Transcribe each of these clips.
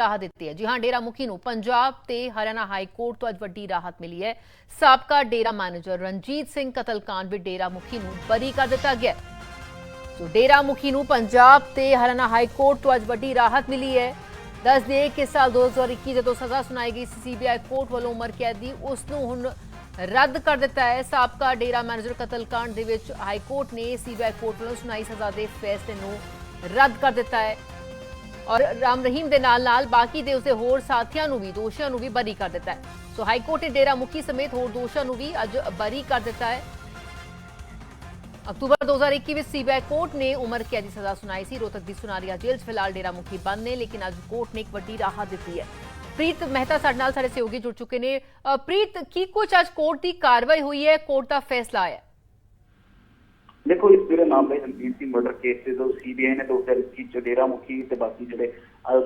ਰਾਹਤ ਦਿੱਤੀ ਹੈ। ਜੀ ਹਾਂ ਡੇਰਾ ਮੁਖੀ ਨੂੰ ਪੰਜਾਬ ਤੇ ਹਰਿਆਣਾ ਹਾਈ ਕੋਰਟ ਤੋਂ ਅੱਜ ਵੱਡੀ ਰਾਹਤ ਮਿਲੀ ਹੈ। ਸਾਬਕਾ ਡੇਰਾ ਮੈਨੇਜਰ ਰਣਜੀਤ ਸਿੰਘ ਕਤਲकांड ਵਿੱਚ ਡੇਰਾ ਮੁਖੀ ਨੂੰ ਬਰੀ ਕਰ ਦਿੱਤਾ ਗਿਆ ਸੋ ਡੇਰਾ ਮੁਖੀ ਨੂੰ ਪੰਜਾਬ ਤੇ ਹਰਿਆਣਾ ਹਾਈ ਕੋਰਟ ਤੋਂ ਅੱਜ ਵੱਡੀ ਰਾਹਤ ਮਿਲੀ ਹੈ। ਦੱਸ ਦੇ ਕਿ ਸਾਲ 2021 ਜਦੋਂ ਸਜ਼ਾ ਸੁਣਾਈ ਗਈ ਸੀ, ਸੀਬੀਆਈ ਕੋਰਟ ਵੱਲੋਂ ਉਮਰ ਕੈਦ ਦੀ ਉਸ ਨੂੰ ਹੁਣ ਰੱਦ ਕਰ ਦਿੱਤਾ ਹੈ। ਸਾਬਕਾ ਡੇਰਾ ਮੈਨੇਜਰ ਕਤਲਕਾਂਡ ਦੇ ਵਿੱਚ ਹਾਈ ਕੋਰਟ ਨੇ ਸੀਬੀਆਈ ਕੋਰਟ ਵੱਲੋਂ ਸੁਣਾਈ ਸਜ਼ਾ ਦੇ ਫੈਸਲੇ ਨੂੰ ਰੱਦ ਕਰ ਦਿੱਤਾ ਹੈ। ਔਰ ਰਾਮ ਰਹੀਮ ਦੇ ਨਾਲ ਨਾਲ ਬਾਕੀ ਦੇ ਉਸਦੇ ਹੋਰ ਸਾਥੀਆਂ ਨੂੰ ਵੀ ਦੋਸ਼ੀਆਂ ਨੂੰ ਵੀ ਬਰੀ ਕਰ ਦਿੱਤਾ ਹੈ। ਸੋ ਹਾਈ ਕੋਰਟ ਨੇ ਡੇਰਾ ਮੁਖੀ ਸਮੇਤ ਹੋਰ ਦੋਸ਼ੀਆਂ ਨੂੰ ਵੀ ਅੱਜ ਬਰੀ ਕਰ ਦਿੱਤਾ ਹੈ। ਅਕਤੂਬਰ 2021 ਵਿੱਚ ਸੀਬੀਆਈ ਕੋਰਟ ਨੇ ਉਮਰ ਕੈਦ ਦੀ ਸਜ਼ਾ ਸੁਣਾਈ ਸੀ। ਰੋਹਤਕ ਦੀ ਸੁਨਾਰੀਆ ਜੇਲ੍ਹ 'ਚ ਫਿਲਹਾਲ ਡੇਰਾ ਮੁਖੀ ਬੰਦ ਨੇ ਲੇਕਿਨ ਅੱਜ ਕੋਰਟ ਨੇ ਇੱਕ ਵੱਡੀ ਰਾਹਤ ਦਿੱਤੀ ਹੈ। ਪ੍ਰੀਤ ਮਹਿਤਾ ਸਾਡੇ ਨਾਲ ਸਾਡੇ ਸਹਿਯੋਗੀ ਜੁੜ ਚੁੱਕੇ ਨੇ। ਅ, ਪ੍ਰੀਤ ਕੀ ਕੁਝ ਅੱਜ ਕੋਰਟ ਦੀ ਕਾਰਵਾਈ ਹੋਈ ਹੈ? ਕੋਰਟ ਦਾ ਫੈਸਲਾ ਆਇਆ। ਹੈ ਦੇਖੋ ਇਸ ਪੂਰੇ ਮਾਮਲੇ ਰਣਜੀਤ ਸਿੰਘ ਮਰਡਰ ਕੇਸ ਦੇ ਜੋ ਸੀਬੀਆਈ ਨੇ 2021 ਚ ਡੇਰਾ ਮੁਖੀ ਤੇ ਬਾਕੀ ਜਿਹੜੇ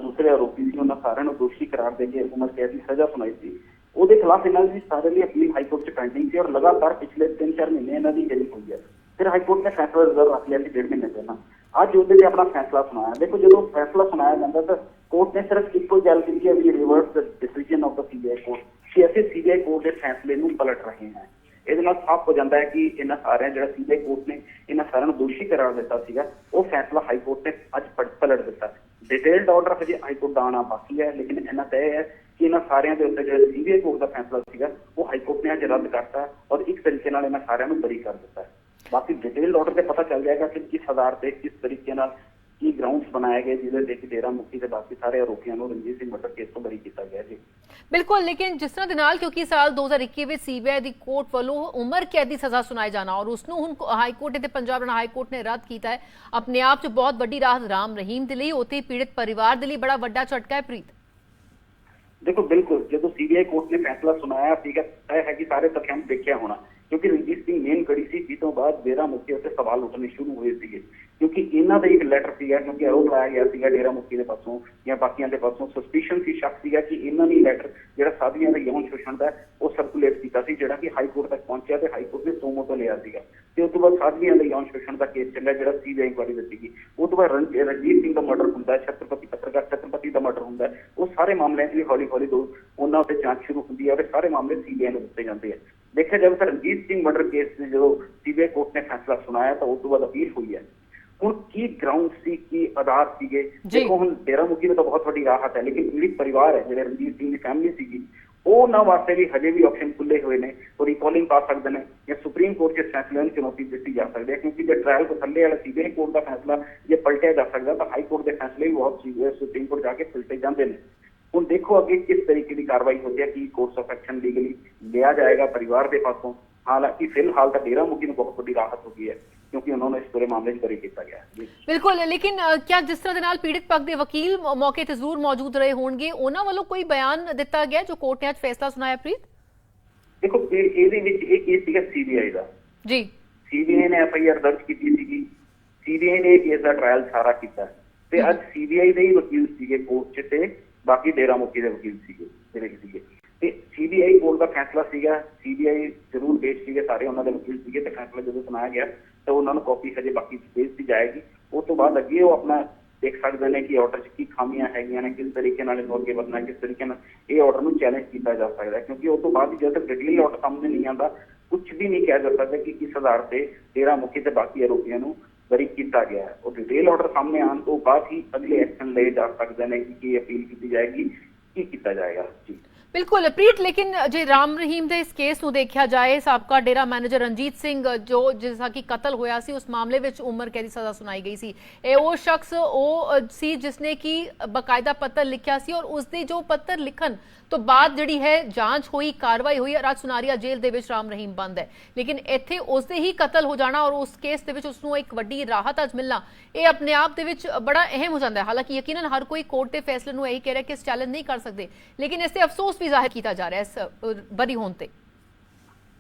ਦੂਸਰੇ ਆਰੋਪੀ ਸੀ, ਉਹਨਾਂ ਸਾਰਿਆਂ ਨੂੰ ਦੋਸ਼ੀ ਕਰਾਰ ਦੇ ਕੇ ਉਮਰ ਕੈਦ ਦੀ ਸਜ਼ਾ ਸੁਣਾਈ ਸੀ। ਉਹਦੇ ਖਿਲਾਫ ਇਹਨਾਂ ਦੀ ਸਾਰੇ ਲਈ ਅਪੀਲ ਹਾਈ ਕੋਰਟ ਚ ਪੈਂਡਿੰਗ ਸੀ ਔਰ ਲਗਾਤਾਰ ਪਿਛਲੇ 3-4 ਮਹੀਨੇ ਇਹਨਾਂ ਦੀ ਹੀਅਰਿੰਗ ਹੋਈ ਹੈ। ਫਿਰ ਹਾਈ ਕੋਰਟ ਨੇ ਫੈਸਲਾ ਰਿਜ਼ਰਵ ਰੱਖ ਲਿਆ ਸੀ ਡੇਢ ਮਹੀਨੇ ਪਹਿਲਾਂ। ਅੱਜ ਉਹਦੇ ਤੇ ਆਪਣਾ ਫੈਸਲਾ ਸੁਣਾਇਆ। ਦੇਖੋ ਜਦੋਂ ਫੈਸਲਾ ਸੁਣਾਇਆ ਜਾਂਦਾ ਤਾਂ ਕੋਰਟ ਨੇ ਸਿਰਫ ਇੱਕੋ ਗੱਲ ਕੀਤੀ ਹੈ ਵੀ reverse decision of the CBI court ਕਿ ਅਸੀਂ ਸੀਬੀਆਈ ਕੋਰਟ ਦੇ ਫੈਸਲੇ ਨੂੰ ਪਲਟ ਰਹੇ ਹਾਂ। ਇਹਦੇ ਨਾਲ ਸਾਫ਼ ਹੋ ਜਾਂਦਾ ਹੈ ਕਿ ਇਹਨਾਂ ਸਾਰਿਆਂ ਜਿਹੜਾ ਸੀਬੀਆਈ ਕੋਰਟ ਨੇ ਇਹਨਾਂ ਸਾਰਿਆਂ ਨੂੰ ਦੋਸ਼ੀ ਕਰਾਰ ਦਿੱਤਾ ਸੀਗਾ। ਉਹ ਫੈਸਲਾ ਹਾਈ ਕੋਰਟ ਨੇ ਅੱਜ ਪੜ- ਪਲਟ ਦਿੱਤਾ। ਡਿਟੇਲਡ ਆਰਡਰ ਹਜੇ ਹਾਈ ਕੋਰਟ ਦਾ ਆਉਣਾ ਬਾਕੀ ਹੈ, ਲੇਕਿਨ ਇਹਨਾਂ ਤੈਅ ਹੈ ਕਿ ਇਹਨਾਂ ਸਾਰਿਆਂ ਦੇ ਉੱਤੇ ਜਿਹੜਾ ਸੀਬੀਆਈ ਕੋਰਟ ਦਾ ਫੈਸਲਾ ਸੀਗਾ, ਉਹ ਹਾਈ ਕੋਰਟ ਨੇ ਅੱਜ ਰੱਦ ਕਰਤਾ ਔਰ ਇੱਕ ਤਰੀਕੇ ਨਾਲ ਇਹਨਾਂ ਸਾਰਿਆਂ ਨੂੰ ਬਰੀ ਕਰ ਦਿੱਤਾ। ਬਾਕੀ ਡਿਟੇਲਡ ਆਰਡਰ ਤੇ ਪਤਾ ਚੱਲ ਜਾਏਗਾ ਕਿ ਕਿਸ ਆਧਾਰ ਤੇ ਕਿਸ ਤਰੀਕੇ ਨਾਲ ਕੀ ਗਰਾਊਂਡਸ ਬਣਾਏ ਗਏ ਜਿਹਦੇ ਕਿ ਡੇਰਾ ਮੁਖੀ ਤੇ ਬਾਕੀ ਸਾਰੇ ਆਰੋਪੀਆਂ ਨੂੰ ਰਣਜੀਤ ਸਿੰਘ ਮਰਡਰ ਕੇਸ ਤੋਂ ਬਰੀ ਕੀਤਾ ਗਿਆ ਜੀ। ਬਿਲਕੁਲ ਲੇਕਿਨ ਜਿਸ ਤਰ੍ਹਾਂ ਦੇ ਨਾਲ ਕਿਉਂਕਿ ਸਾਲ 2021 ਵਿੱਚ ਸੀਬੀਆਈ ਦੀ ਕੋਰਟ ਵੱਲੋਂ ਉਮਰ ਕੈਦ ਦੀ ਸਜ਼ਾ ਸੁਣਾਈ ਜਾਣਾ ਔਰ ਉਸ ਨੂੰ ਹੁਣ ਹਾਈ ਕੋਰਟ ਤੇ ਪੰਜਾਬ ਹਰਿਆਣਾ ਹਾਈ ਕੋਰਟ ਨੇ ਰੱਦ ਕੀਤਾ ਹੈ ਆਪਣੇ ਆਪ 'ਚ ਬਹੁਤ ਵੱਡੀ ਰਾਹਤ ਰਾਮ ਰਹੀਮ ਦੇ ਲਈ ਉਤੇ ਪੀੜਿਤ ਪਰਿਵਾਰ ਦੇ ਲਈ ਬੜਾ ਵੱਡਾ ਝਟਕਾ ਹੈ ਪ੍ਰੀਤ। ਦੇਖੋ ਬਿਲਕੁਲ ਜਦੋਂ ਸੀਬੀਆਈ ਕੋਰਟ ਨੇ ਫੈਸਲਾ ਸੁਣਾਇਆ ਸੀਗਾ ਤੈਅ ਹੈ ਕਿ ਸਾਰੇ ਤੱਥਾਂ ਨੂੰ ਦੇਖਿਆ ਹੋਣਾ ਕਿਉਂਕਿ ਰਣਜੀਤ ਸਿੰਘ ਮੇਨ ਕੜੀ ਸੀ ਜਿਸ ਤੋਂ ਬਾਅਦ ਡੇਰਾ ਮੁਖੀ ਉੱਤੇ ਸਵਾਲ ਉੱਠਣੇ ਸ਼ੁਰੂ ਹੋਏ ਸੀਗੇ। ਕਿਉਂਕਿ ਇਹਨਾਂ ਦਾ ਇੱਕ ਲੈਟਰ ਸੀਗਾ, ਕਿਉਂਕਿ ਆਰੋਪ ਲਾਇਆ ਗਿਆ ਸੀਗਾ ਡੇਰਾ ਮੁਖੀ ਦੇ ਪਾਸੋਂ ਜਾਂ ਬਾਕੀਆਂ ਦੇ ਪਾਸੋਂ। ਸਸਪੀਸ਼ਨ ਸੀ, ਸ਼ੱਕ ਸੀਗਾ ਕਿ ਇਹਨਾਂ ਨੇ ਲੈਟਰ ਜਿਹੜਾ ਸਾਧੀਆਂ ਦਾ ਯੌਨ ਸ਼ੋਸ਼ਣ ਦਾ, ਉਹ ਸਰਕੂਲੇਟ ਕੀਤਾ ਸੀ, ਜਿਹੜਾ ਕਿ ਹਾਈ ਕੋਰਟ ਤੱਕ ਪਹੁੰਚਿਆ ਤੇ ਹਾਈ ਕੋਰਟ ਨੇ ਸੋਮੋ ਤੋਂ ਲਿਆ ਸੀਗਾ। ਤੇ ਉਸ ਤੋਂ ਬਾਅਦ ਸਾਧੀਆਂ ਦਾ ਯੌਨ ਸ਼ੋਸ਼ਣ ਦਾ ਕੇਸ ਚੱਲਿਆ ਜਿਹੜਾ ਸੀਬੀਆਈ ਇਨਕੁਆਇਰੀ ਦਿੱਤੀ ਸੀਗੀ। ਉਸ ਤੋਂ ਬਾਅਦ ਰਣ- ਰਣਜੀਤ ਸਿੰਘ ਦਾ ਮਰਡਰ ਹੁੰਦਾ, ਛਤਰਪਤੀ ਪੱਤਰਕਾਰ ਛਤਰਪਤੀ ਦਾ ਮਰਡਰ ਹੁੰਦਾ। ਉਹ ਸਾਰੇ ਮਾਮਲਿਆਂ ਦੀ ਹੌਲੀ ਹੌਲੀ ਦੋ ਉਹਨਾਂ ਉੱਤੇ ਜਾਂਚ ਸ਼ੁਰੂ ਹੁੰਦੀ ਹੈ ਤੇ ਸਾਰੇ ਮਾਮਲੇ ਸੀਬੀਆਈ ਨੂੰ ਦਿੱਤੇ ਜਾਂਦੇ ਆ। ਦੇਖਿਆ ਜਾਵੇ ਤਾਂ ਰਣਜੀਤ ਸਿੰਘ ਮਰਡਰ ਕੇਸ ਦੇ ਜਦੋਂ ਸੀਬੀਆਈ ਕੋਰਟ ਨੇ ਫੈਸਲਾ ਸੁਣਾਇਆ ਤਾਂ ਉਸ ਤੋਂ ਬਾਅਦ ਅਪੀਲ ਹੋਈ ਹੈ ਹੁਣ ਕੀ ਗਰਾਊਂਡ ਸੀ ਕੀ ਆਧਾਰ ਸੀਗੇ। ਦੇਖੋ ਹੁਣ ਡੇਰਾ ਮੁਖੀ ਨੂੰ ਤਾਂ ਬਹੁਤ ਵੱਡੀ ਰਾਹਤ ਹੈ ਲੇਕਿਨ ਪੀੜਿਤ ਪਰਿਵਾਰ ਹੈ ਜਿਹੜੇ ਰਣਜੀਤ ਸਿੰਘ ਦੀ ਫੈਮਿਲੀ ਸੀਗੀ ਉਹਨਾਂ ਵਾਸਤੇ ਵੀ ਹਜੇ ਵੀ ਆਪਸ਼ਨ ਖੁੱਲੇ ਹੋਏ ਨੇ ਉਹ ਰਿਕਾਲਿੰਗ ਪਾ ਸਕਦੇ ਨੇ ਜਾਂ ਸੁਪਰੀਮ ਕੋਰਟ ਦੇ ਫੈਸਲੇ ਨੂੰ ਚੁਣੌਤੀ ਦਿੱਤੀ ਜਾ ਸਕਦੀ ਹੈ ਕਿਉਂਕਿ ਜੇ ਟ੍ਰਾਇਲ ਤੋਂ ਥੱਲੇ ਵਾਲਾ ਸੀਬੀਆਈ ਕੋਰਟ ਦਾ ਫੈਸਲਾ ਜੇ ਪਲਟਿਆ ਜਾ ਸਕਦਾ ਤਾਂ ਹਾਈ ਕੋਰਟ ਦੇ ਫੈਸਲੇ ਵੀ ਬਹੁਤ ਸੁਪਰੀਮ ਕੋਰਟ ਜਾ ਕੇ ਪਲਟੇ ਜਾਂਦੇ ਨੇ। ਹੁਣ ਦੇਖੋ ਅੱਗੇ ਕਿਸ ਤਰੀਕੇ ਦੀ ਕਾਰਵਾਈ ਹੁੰਦੀ ਹੈ ਕੀ ਕੋਰਸ ਆਫ ਐਕਸ਼ਨ ਲੀਗਲੀ ਲਿਆ ਜਾਏਗਾ ਪਰਿਵਾਰ ਦੇ ਪਾਸੋਂ ਹਾਲਾਂਕਿ ਫਿਲਹਾਲ ਤਾਂ ਡੇਰਾ ਮੁਖੀ ਨੂੰ ਬਹੁਤ ਵੱਡੀ ਰਾਹਤ ਹੋ ਗਈ ਹੈ ਕਿਉਂਕਿ ਉਹਨਾਂ ਨੂੰ ਇਸ ਪੂਰੇ ਮਾਮਲੇ 'ਚ ਬਰੀ ਕੀਤਾ ਗਿਆ ਬਿਲਕੁਲ ਲੇਕਿਨ ਕਿਆ ਜਿਸ ਤਰ੍ਹਾਂ ਦੇ ਨਾਲ ਪੀੜਿਤ ਪੱਖ ਦੇ ਵਕੀਲ ਮੌਕੇ ਤੇ ਜ਼ਰੂਰ ਮੌਜੂਦ ਰਹੇ ਹੋਣਗੇ ਉਹਨਾਂ ਵੱਲੋਂ ਕੋਈ ਬਿਆਨ ਦਿੱਤਾ ਗਿਆ ਜੋ ਕੋਰਟ ਨੇ ਅੱਜ ਫੈਸਲਾ ਸੁਣਾਇਆ ਪ੍ਰੀਤ? ਦੇਖੋ ਇਹ- ਇਹਦੇ ਵਿੱਚ ਇਹ ਕੇਸ ਸੀਗਾ ਸੀਬੀਆਈ ਦਾ। ਜੀ। ਸੀਬੀਆਈ ਨੇ ਐਫਆਈਆਰ ਦਰਜ ਕੀਤੀ ਸੀਗੀ। ਸੀਬੀਆਈ ਨੇ ਕੇਸ ਦਾ ਟ੍ਰਾਇਲ ਸਾਰਾ ਕੀਤਾ। ਤੇ ਅੱਜ ਸੀਬੀਆਈ ਦੇ ਹੀ ਵਕੀਲ ਸੀਗੇ ਕੋਰਟ 'ਚ ਤੇ ਬਾਕੀ ਡੇਰਾ ਮੁਖੀ ਦੇ ਵਕੀਲ ਸੀਗੇ ਜਿਹੜੇ ਸੀਗੇ। ਤੇ ਸੀਬੀਆਈ ਕੋਰਟ ਦਾ ਫੈਸਲਾ ਸੀਗਾ। ਸੀਬੀਆਈ ਜ਼ਰੂਰ ਸੀਗੇ, ਸਾਰੇ ਉਹਨਾਂ ਦੇ ਵਕੀਲ ਸੀਗੇ ਤੇ ਫੈਸਲਾ ਜਦੋਂ ਸੁਣਾਇਆ ਗਿਆ, ਤਾਂ ਉਹਨਾਂ ਨੂੰ ਕਾਪੀ ਹਜੇ ਬਾਕੀ ਭੇਜ ਦਿੱਤੀ ਜਾਏਗੀ। ਉਸ ਤੋਂ ਬਾਅਦ ਅੱਗੇ ਉਹ ਆਪਣਾ ਦੇਖ ਸਕਦੇ ਨੇ ਕਿ ਆਰਡਰ 'ਚ ਕੀ ਖਾਮੀਆਂ ਹੈਗੀਆਂ ਨੇ, ਕਿਸ ਤਰੀਕੇ ਨਾਲ ਇਹਨੂੰ ਅੱਗੇ ਵਧਣਾ, ਕਿਸ ਤਰੀਕੇ ਨਾਲ ਇਹ ਆਰਡਰ ਨੂੰ ਚੈਲੰਜ ਕੀਤਾ ਜਾ ਸਕਦਾ ਹੈ। ਕਿਉਂਕਿ ਉਸ ਤੋਂ ਬਾਅਦ ਜਦੋਂ ਤੱਕ ਡਿਟੇਲ ਆਰਡਰ ਸਾਹਮਣੇ ਨਹੀਂ ਆਉਂਦਾ ਕੁਝ ਵੀ ਨਹੀਂ ਕਿਹਾ ਜਾ ਸਕਦਾ ਕਿ ਕਿਸ ਆਧਾਰ ਤੇ ਡੇਰਾ ਮੁਖੀ ਤੇ ਬਾਕੀ ਆਰੋਪੀਆਂ ਨੂੰ ਬਰੀ ਕੀਤਾ ਗਿਆ ਹੈ। ਉਹ ਡਿਟੇਲ ਆਰਡਰ ਸਾਹਮਣੇ ਆਉਣ ਤੋਂ ਬਾਅਦ ਹੀ ਅਗਲੇ ਐਕਸ਼ਨ ਲਏ ਜਾ ਸਕਦੇ ਨੇ ਕਿ ਕੀ ਅਪੀਲ ਕੀਤੀ ਜਾਏਗੀ, ਕੀ ਕੀਤਾ ਜਾਏਗਾ। ਜੀ। ਬਿਲਕੁਲ ਪ੍ਰੀਤ ਲੇਕਿਨ ਜੇ ਰਾਮ ਰਹੀਮ ਦੇ ਇਸ ਕੇਸ ਨੂੰ ਦੇਖਿਆ ਜਾਏ ਸਾਬਕਾ ਡੇਰਾ ਮੈਨੇਜਰ ਰਣਜੀਤ ਸਿੰਘ ਜੋ ਜਿਸਾ ਕਿ ਕਤਲ ਹੋਇਆ ਸੀ ਉਸ ਮਾਮਲੇ ਵਿੱਚ ਉਮਰ ਕੈਦ ਦੀ ਸਜ਼ਾ ਸੁਣਾਈ ਗਈ ਸੀ। ਇਹ ਉਹ ਸ਼ਖਸ ਉਹ ਅ, ਸੀ ਜਿਸਨੇ ਕਿ ਬਕਾਇਦਾ ਪੱਤਰ ਲਿਖਿਆ ਸੀ ਔਰ ਉਸ ਦੇ ਜੋ ਪੱਤਰ ਲਿਖਣ ਤੋਂ ਬਾਅਦ ਜਿਹੜੀ ਹੈ ਜਾਂਚ ਹੋਈ ਕਾਰਵਾਈ ਹੋਈ ਰਾਜ ਸੁਨਾਰੀਆ ਜੇਲ੍ਹ ਦੇ ਵਿੱਚ ਰਾਮ ਰਹੀਮ ਬੰਦ ਹੈ। ਲੇਕਿਨ ਇੱਥੇ ਉਸ ਦੇ ਹੀ ਕਤਲ ਹੋ ਜਾਣਾ ਔਰ ਉਸ ਕੇਸ ਦੇ ਵਿੱਚ ਉਸ ਨੂੰ ਇੱਕ ਵੱਡੀ ਰਾਹਤ ਅੱਜ ਮਿਲਣਾ ਇਹ ਆਪਣੇ ਆਪ ਦੇ ਵਿੱਚ ਬੜਾ ਅਹਿਮ ਹੋ ਜਾਂਦਾ ਹੈ। ਹਾਲਾਂਕਿ ਯਕੀਨਨ ਹਰ ਕੋਈ ਕੋਰਟ ਦੇ ਫੈਸਲੇ ਨੂੰ ਇਹੀ ਕਹਿ ਰਿਹਾ ਕਿ ਇਸ ਚੈਲੰਜ ਨਹੀਂ ਕਰ ਸਕਦੇ। ਲੇਕਿਨ ਇਸ ਤੇ ਅਫਸੋਸ ਵੀ ਜ਼ਾਹਿਰ ਕੀਤਾ ਜਾ ਰਿਹਾ ਇਸ ਬਰੀ ਹੋਣ ਤੇ।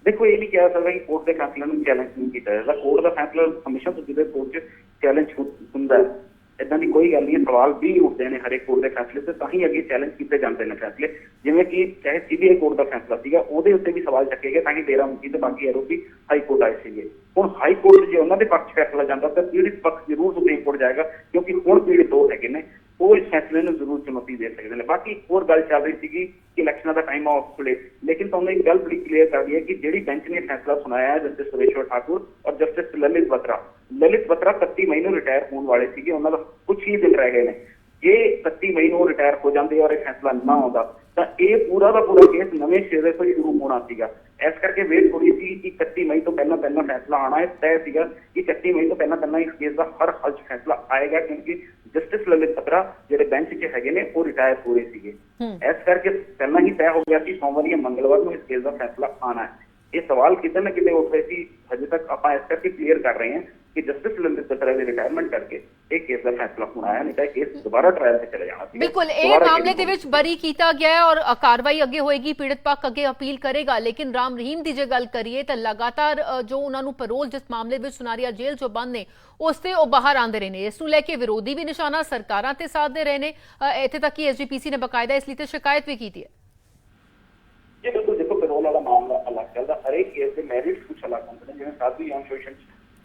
ਦੇਖੋ, ਇਹ ਨਹੀਂ ਕਿਹਾ ਸਕਦਾ ਕਿ ਕੋਰਟ ਦੇ ਫੈਸਲੇ ਨੂੰ ਚੈਲੰਜ ਨਹੀਂ ਕੀਤਾ ਜਾਂਦਾ ਕੋਰਟ ਦਾ ਫੈਸਲਾ ਹਮੇਸ਼ਾ ਤੋਂ ਕੋਰਟ 'ਚ ਚੈਲੰਜ ਹੁੰਦਾ ਹੈ। ਇਦਾਂ ਦੀ ਕੋਈ ਗੱਲ ਨਹੀਂ ਸਵਾਲ ਵੀ ਉੱਠਦੇ ਨੇ ਹਰੇਕ ਕੋਰਟ ਦੇ ਫੈਸਲੇ ਤੇ, ਤਾਂ ਹੀ ਅੱਗੇ ਚੈਲੰਜ ਕੀਤੇ ਜਾਂਦੇ ਨੇ ਫੈਸਲੇ। ਜਿਵੇਂ ਕਿ ਚਾਹੇ ਸੀਬੀਆਈ ਕੋਰਟ ਦਾ ਫੈਸਲਾ ਸੀਗਾ, ਉਹਦੇ ਉੱਤੇ ਵੀ ਸਵਾਲ ਚੱਕੇ ਗਏ ਤਾਂ ਕਿ ਡੇਰਾ ਮੁਖੀ ਤੇ ਬਾਕੀ ਆਰੋਪੀ ਹਾਈ ਕੋਰਟ ਆਏ ਸੀਗੇ। ਹੁਣ ਹਾਈ ਕੋਰਟ ਜੇ ਉਹਨਾਂ ਦੇ ਪੱਖ ਫੈਸਲਾ ਜਾਂਦਾ, ਤਾਂ ਪੀੜਿਤ ਪੱਖ ਜ਼ਰੂਰ ਸੁਪਰੀਮ ਕੋਰਟ ਜਾਏਗਾ, ਕਿਉਂਕਿ ਹੁਣ ਪੀੜਿਤ ਦੋ ਹੈਗੇ ਨੇ, ਉਹ ਇਸ ਫੈਸਲੇ ਨੂੰ ਜ਼ਰੂਰ ਚੁਣੌਤੀ ਦੇ ਸਕਦੇ ਨੇ। ਬਾਕੀ ਹੋਰ ਗੱਲ ਚੱਲ ਰਹੀ ਸੀਗੀ ਕਿ ਇਲੈਕਸ਼ਨਾਂ ਦਾ ਟਾਈਮ ਆਫ ਕੋਲੇ ਲੇਕਿਨ ਤੁਹਾਨੂੰ ਇੱਕ ਗੱਲ ਬੜੀ ਕਲੀਅਰ ਕਰ ਦਈਏ ਕਿ ਜਿਹੜੀ ਬੈਂਚ ਨੇ ਫੈਸਲਾ ਸੁਣਾਇਆ ਹੈ ਜਸਟਿਸ ਸੁਰੇਸ਼ਵਰ ਠਾਕੁਰ ਔਰ ਜਸਟਿਸ ਲਲਿਤ ਬਤਰਾ ਲਲਿਤ ਬਤਰਾ 31 ਮਈ ਨੂੰ ਰਿਟਾਇਰ ਹੋਣ ਵਾਲੇ ਸੀਗੇ ਉਹਨਾਂ ਦਾ ਕੁਝ ਹੀ ਦਿਨ ਰਹਿ ਗਏ ਨੇ। ਜੇ 31 ਮਈ ਨੂੰ ਰਿਟਾਇਰ ਹੋ ਜਾਂਦੇ ਔਰ ਇਹ ਫੈਸਲਾ ਨਾ ਆਉਂਦਾ ਤਾਂ ਇਹ ਪੂਰਾ ਦਾ ਪੂਰਾ ਕੇਸ ਨਵੇਂ ਸਿਰੇ ਤੋਂ ਸ਼ੁਰੂ ਹੋਣਾ ਸੀਗਾ। ਇਸ ਕਰਕੇ ਵੇਟ ਥੋੜੀ ਸੀ ਕਿ 31 ਮਈ ਤੋਂ ਪਹਿਲਾਂ ਪਹਿਲਾਂ ਫੈਸਲਾ ਆਣਾ ਹੈ ਤੈਅ ਸੀਗਾ ਕਿ 31 ਮਈ ਤੋਂ ਪਹਿਲਾਂ ਪਹਿਲਾਂ ਇਸ ਕੇਸ ਦਾ ਹਰ ਹਾਲ 'ਚ ਫੈਸਲਾ ਆਏਗਾ ਕਿਉਂਕਿ ਜਸਟਿਸ ਲਲਿਤ ਬਤਰਾ ਜਿਹੜੇ ਬੈਂਚ 'ਚ ਹੈਗੇ ਨੇ ਉਹ ਰਿਟਾਇਰ ਹੋ ਰਹੇ ਸੀਗੇ। ਇਸ ਕਰਕੇ ਪਹਿਲਾਂ ਹੀ ਤੈਅ ਹੋ ਗਿਆ ਕਿ ਸੋਮਵਾਰ ਜਾਂ ਮੰਗਲਵਾਰ ਨੂੰ ਇਸ ਕੇਸ ਦਾ ਫੈਸਲਾ ਆਣਾ ਹੈ ਇਹ ਸਵਾਲ ਕਿਤੇ ਨਾ ਕਿਤੇ ਉੱਠ ਰਹੇ ਸੀ ਹਜੇ ਤੱਕ ਆਪਾਂ ਇਸ ਕਰਕੇ ਕਲੀਅਰ ਕਰ ਰਹੇ ਹਾਂ ਕਿ ਜਸਟਿਸ ਲਲਿਤ ਬਤਰਾ ਦੀ ਰਿਟਾਇਰਮੈਂਟ ਕਰਕੇ ਇਹ ਕੇਸ ਦਾ ਫੈਸਲਾ ਹੋਣਾ ਹੈ ਨਹੀਂ ਤਾਂ ਇਹ ਕੇਸ ਦੁਬਾਰਾ ਟ੍ਰਾਇਲ ਤੇ ਚਲੇ ਜਾਣਾ ਸੀ ਬਿਲਕੁਲ ਇਹ ਮਾਮਲੇ ਦੇ ਵਿੱਚ ਬਰੀ ਕੀਤਾ ਗਿਆ ਹੈ ਔਰ ਕਾਰਵਾਈ ਅੱਗੇ ਹੋਏਗੀ ਪੀੜਤ ਪੱਖ ਅੱਗੇ ਅਪੀਲ ਕਰੇਗਾ। ਲੇਕਿਨ ਰਾਮ ਰਹੀਮ ਦੀ ਜੇ ਗੱਲ ਕਰੀਏ ਤਾਂ ਲਗਾਤਾਰ ਜੋ ਉਹਨਾਂ ਨੂੰ ਪੈਰੋਲ ਜਿਸ ਮਾਮਲੇ ਵਿੱਚ ਸੁਨਾਰੀਆ ਜੇਲ੍ਹ ਚੋਂ ਬੰਦ ਨੇ ਉਸ ਤੇ ਉਹ ਬਾਹਰ ਆਂਦੇ ਰਹੇ ਨੇ। ਇਸ ਨੂੰ ਲੈ ਕੇ ਵਿਰੋਧੀ ਵੀ ਨਿਸ਼ਾਨਾ ਸਰਕਾਰਾਂ ਤੇ ਸਾਧ ਦੇ ਰਹੇ ਨੇ। ਇੱਥੇ ਤੱਕ ਕਿ ਐਸਜੀਪੀਸੀ ਨੇ ਬਕਾਇਦਾ ਇਸ ਲਈ ਤੇ ਸ਼ਿਕਾਇਤ ਵੀ ਕੀਤੀ ਹੈ। ਜੀ ਬਿਲਕੁਲ ਦੇਖੋ ਪੈਰੋਲ ਵਾਲਾ ਮਾਮਲਾ ਅਲੱਗ ਚੱਲਦਾ। ਹਰੇਕ ਕੇਸ ਦੇ ਮੈਰਿਟਸ ਕੁਝ ਅਲੱਗ ਹੁੰਦੇ ਨੇ। ਜਿਵੇਂ ਸਾਧੂ ਯਾਮ ਸ਼ੋਸ਼ਣ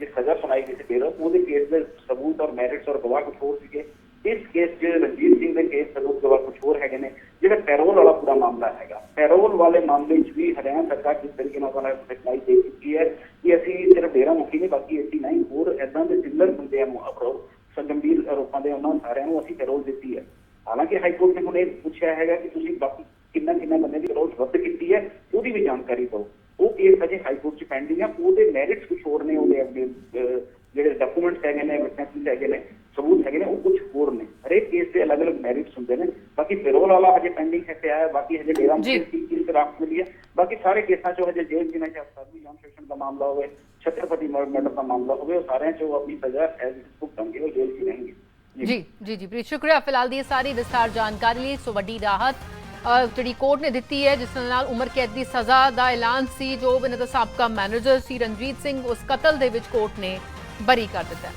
ਜੇ ਸਜ਼ਾ ਸੁਣਾਈ ਗਈ ਸੀ ਬੇਰੋ, ਉਹਦੇ ਕੇਸ ਦੇ ਸਬੂਤ ਔਰ ਮੈਰਿਟਸ ਔਰ ਗਵਾਹ ਕੁਝ ਹੋਰ ਸੀਗੇ। ਇਸ ਕੇਸ 'ਚ ਰਣਜੀਤ ਸਿੰਘ ਦੇ ਕੇਸ ਸਬੂਤ ਗਵਾਹ ਕੁਝ ਹੋਰ ਹੈਗੇ ਨੇ। ਜਿਹੜਾ ਪੈਰੋਲ ਵਾਲਾ ਪੂਰਾ ਮਾਮਲਾ ਹੈਗਾ। ਪੈਰੋਲ ਵਾਲੇ ਮਾਮਲੇ 'ਚ ਵੀ ਹਰਿਆਣਾ ਸਰਕਾਰ ਜਿਸ ਤਰੀਕੇ ਨਾਲ ਉਹਨਾਂ ਨੇ ਸਿਖਲਾਈ ਦੇ ਚੁੱਕੀ ਹੈ ਕਿ ਅਸੀਂ ਸਿਰਫ ਡੇਰਾ ਮੁਖੀ ਨਹੀਂ, ਬਾਕੀ 89 ਹੋਰ ਐਦਾਂ ਦੇ ਸਿਲਰ ਬੰਦੇ ਆ ਅਪਰੋਚ ਸੰਗੰਭੀਰ ਆਰੋਪਾਂ ਦੇ ਉਹਨਾਂ ਸਾਰਿਆਂ ਨੂੰ ਅਸੀਂ ਪੈਰੋਲ ਦਿੱਤੀ ਹੈ। ਹਾਲਾਂਕਿ ਹਾਈ ਕੋਰਟ ਨੇ ਹੁਣ ਇਹ ਪੁੱਛਿਆ ਹੈਗਾ ਕਿ ਤੁਸੀਂ ਬਾਕੀ ਕਿੰਨਾ ਕਿੰਨਾ ਬੰਦੇ ਦੀ ਪੈਰੋਲ ਰੱਦ ਕੀਤੀ ਹੈ ਉਹਦੀ ਵੀ ਜਾਣਕਾਰੀ ਦਿਓ ਉਹ ਕੇਸ ਅਜੇ ਹਾਈ ਕੋਰਟ 'ਚ ਪੈਂਡਿੰਗ ਹੈ ਉਹਦੇ ਮੈਰਿਟਸ ਕੁਝ ਹੋਰ ਨੇ ਉਹਦੇ ਅੱਗੇ ਅਹ, ਜਿਹੜੇ ਡਾਕੂਮੈਂਟਸ ਹੈਗੇ ਨੇ ਵਿਟਨੈਸਸ ਹੈਗੇ ਨੇ ਸਬੂਤ ਹੈਗੇ ਨੇ ਉਹ ਕੁਝ ਹੋਰ ਨੇ ਹਰੇਕ ਕੇਸ ਦੇ ਅਲੱਗ-ਅਲੱਗ ਹੁੰਦੇ ਨੇ। ਬਾਕੀ ਪੈਰੋਲ ਵਾਲਾ ਹਜੇ ਪੈਂਡਿੰਗ ਹੈ ਪਿਆ ਹੈ ਬਾਕੀ ਹਜੇ ਡੇਰਾ। ਮੁਖੀ ਦੀ ਰਾਖਤ ਮਿਲੀ ਹੈ। ਬਾਕੀ ਸਾਰੇ ਕੇਸਾਂ 'ਚੋਂ ਹਜੇ ਜੇਲ੍ਹ ਜਿਵੇਂ ਚਾਹੇ ਸਾਧੂ ਜਾਮ ਸ਼ੋਸ਼ਣ ਦਾ ਮਾਮਲਾ ਹੋਵੇ ਛਤਰਪਤੀ ਮਰਡਰ ਦਾ ਮਾਮਲਾ ਹੋਵੇ ਉਹ ਸਾਰਿਆਂ 'ਚੋਂ ਆਪਣੀ ਸਜ਼ਾ ਐਜ਼ ਭੁਗਤਣਗੇ ਉਹ ਜੇਲ੍ਹ 'ਚ ਹੀ ਰਹਿਣਗੇ। ਜੀ। ਜੀ ਜੀ ਪ੍ਰੀਤ ਸ਼ੁਕਰੀਆ। ਫਿਲਹਾਲ ਦੀ ਸਾਰੀ ਵਿਸਥਾਰ ਜਾਣਕਾਰੀ ਲਈ ਸੋ ਵੱਡੀ ਰਾਹਤ ਜਿਹੜੀ ਕੋਰਟ ਨੇ ਦਿੱਤੀ ਹੈ ਜਿਸ ਨਾਲ ਉਮਰ ਕੈਦ ਦੀ ਸਜ਼ਾ ਦਾ ਐਲਾਨ ਸੀ ਜੋ ਇਹਨਾਂ ਦਾ ਸਾਬਕਾ ਮੈਨੇਜਰ ਸੀ ਰਣਜੀਤ ਸਿੰਘ ਉਸ ਕਤਲ ਦੇ ਵਿੱਚ ਕੋਰਟ ਨੇ ਬਰੀ ਕਰ ਦਿੱਤਾ